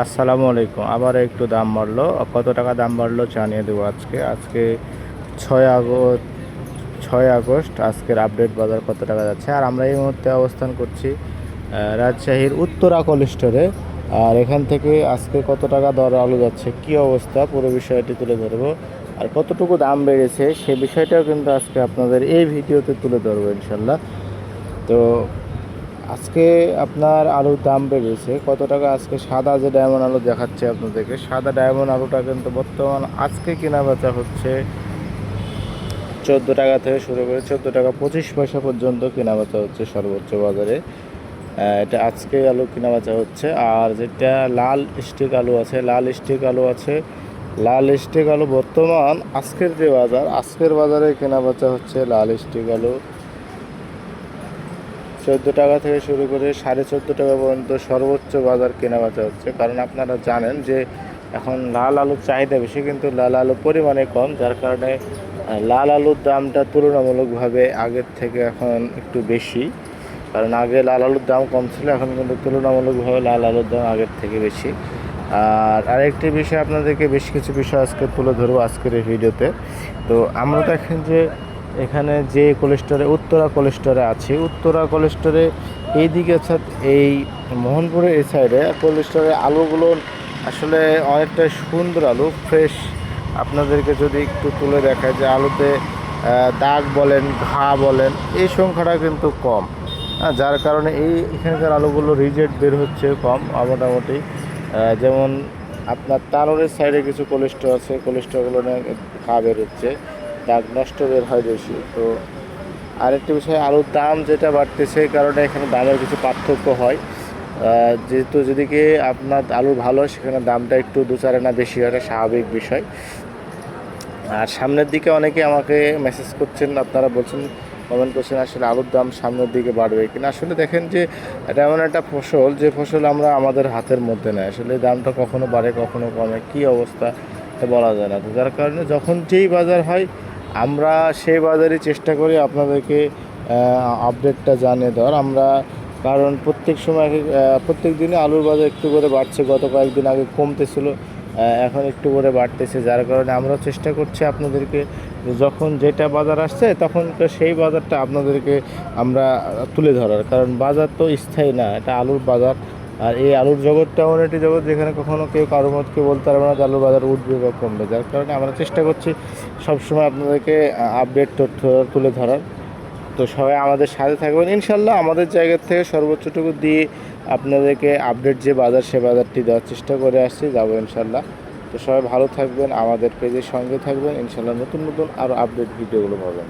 আসসালামু আলাইকুম। আবার একটু দাম বাড়লো। কত টাকা দাম বাড়লো জানিয়ে দেবো আজকে। আজকে ছয় আগস্ট ছয় আগস্ট আজকের আপডেট বাজার কত টাকা যাচ্ছে। আর আমরা এই মুহূর্তে অবস্থান করছি রাজশাহীর উত্তরা কোল্ড স্টোরে আর এখান থেকে আজকে কত টাকা দর আলু যাচ্ছে, কী অবস্থা, পুরো বিষয়টি তুলে ধরবো। আর কতটুকু দাম বেড়েছে, সে বিষয়টাও কিন্তু আজকে আপনাদের এই ভিডিওতে তুলে ধরবো ইনশাল্লাহ। তো আজকে আপনার আলুর দাম বেড়েছে। কত টাকা আজকে সাদা যে ডায়মন্ড আলু দেখাচ্ছে আপনাদেরকে, সাদা ডায়মন্ড আলুটা কিন্তু বর্তমান আজকে কেনা বেচা হচ্ছে চোদ্দ টাকা থেকে শুরু করে চোদ্দ টাকা পঁচিশ পয়সা পর্যন্ত কেনা বেচা হচ্ছে সর্বোচ্চ বাজারে। এটা আজকে আলু কেনা বেচা হচ্ছে। আর যেটা লাল স্টিক আলু আছে, লাল স্টিক আলু আছে, লাল স্টিক আলু বর্তমান আজকের যে বাজার, আজকের বাজারে কেনা বেচা হচ্ছে লাল স্টিক আলু। চোদ্দ টাকা থেকে শুরু করে সাড়ে চোদ্দ টাকা পর্যন্ত সর্বোচ্চ বাজার কেনাবেচা হচ্ছে। কারণ আপনারা জানেন যে এখন লাল আলুর চাহিদা বেশি, কিন্তু লাল আলু পরিমাণে কম, যার কারণে লাল আলুর দামটা তুলনামূলকভাবে আগের থেকে এখন একটু বেশি। কারণ আগে লাল আলুর দাম কম ছিল, এখন কিন্তু তুলনামূলকভাবে লাল আলুর দাম আগের থেকে বেশি। আর আরেকটি বিষয় আপনাদেরকে বেশ কিছু বিষয় আজকে তুলে ধরবো আজকের এই ভিডিওতে। তো আমরা দেখেন যে এখানে যে কোলেস্টোরে উত্তরা কোলেস্টোরে আছে। উত্তরা কোলেস্টোরে এইদিকে অর্থাৎ এই মোহনপুরের এই সাইডে কোলেস্টোরে আলুগুলো আসলে অনেকটা সুন্দর আলু ফ্রেশ আপনাদেরকে যদি একটু তুলে দেখায় যে আলুতে দাগ বলেন ঘা বলেন এই সংখ্যাটা কিন্তু কম। হ্যাঁ, যার কারণে এই এখানকার আলুগুলো রিজেক্ট বের হচ্ছে কম মোটামুটি। যেমন আপনার তানোরের সাইডে কিছু কোলেস্টোর আছে কোলেস্টোরগুলো ঘা বের হচ্ছে। দাগ নষ্ট বের হয় বেশি। তো আরেকটি বিষয়, আলুর দাম যেটা বাড়তেছে কারণে এখানে দামের কিছু পার্থক্য হয়। যেহেতু যেদিকে আপনার আলু ভালো, সেখানে দামটা একটু দু চার আনা বেশি হয় স্বাভাবিক বিষয়। আর সামনের দিকে অনেকে আমাকে মেসেজ করছেন, আপনারা বলছেন কমেন্ট করছেন, আসলে আলুর দাম সামনের দিকে বাড়বে কিনা। আসলে দেখেন যে, এটা এমন একটা ফসল, যে ফসল আমরা আমাদের হাতের মধ্যে নেই। আসলে দামটা কখনো বাড়ে, কখনো কমে, কী অবস্থা বলা যায় না। তো যার কারণে যখন যেই বাজার হয় আমরা সেই বাজারই চেষ্টা করি আপনাদেরকে আপডেটটা জানিয়ে দেওয়ার। আমরা, কারণ প্রত্যেক সময় প্রত্যেক দিনে আলুর বাজার একটু করে বাড়ছে। গত কয়েকদিন আগে কমতেছিল এখন একটু করে বাড়তেছে। যার কারণে আমরা চেষ্টা করছি আপনাদেরকে, যখন যেটা বাজার আসছে তখন তো সেই বাজারটা আপনাদেরকে আমরা তুলে ধরার। কারণ বাজার তো স্থায়ী না, এটা আলুর বাজার। আর এই আলুর জগৎটা এমন একটি জগৎ যেখানে কখনো কেউ কারোর মতকে বলতে পারবে না যে আলুর বাজার উঠবে বা কমবে। যার কারণে আমরা চেষ্টা করছি সবসময় আপনাদেরকে আপডেট তথ্য তুলে ধরার। তো সবাই আমাদের সাথে থাকবেন। ইনশাল্লাহ আমাদের জায়গার থেকে সর্বোচ্চটুকু দিয়ে আপনাদেরকে আপডেট যে বাজার, সে বাজারটি দেওয়ার চেষ্টা করে আসছি, যাব ইনশাল্লাহ তো সবাই ভালো থাকবেন আমাদের পেজের সঙ্গে থাকবেন ইনশাল্লাহ নতুন নতুন আরও আপডেট ভিডিওগুলো পাবেন।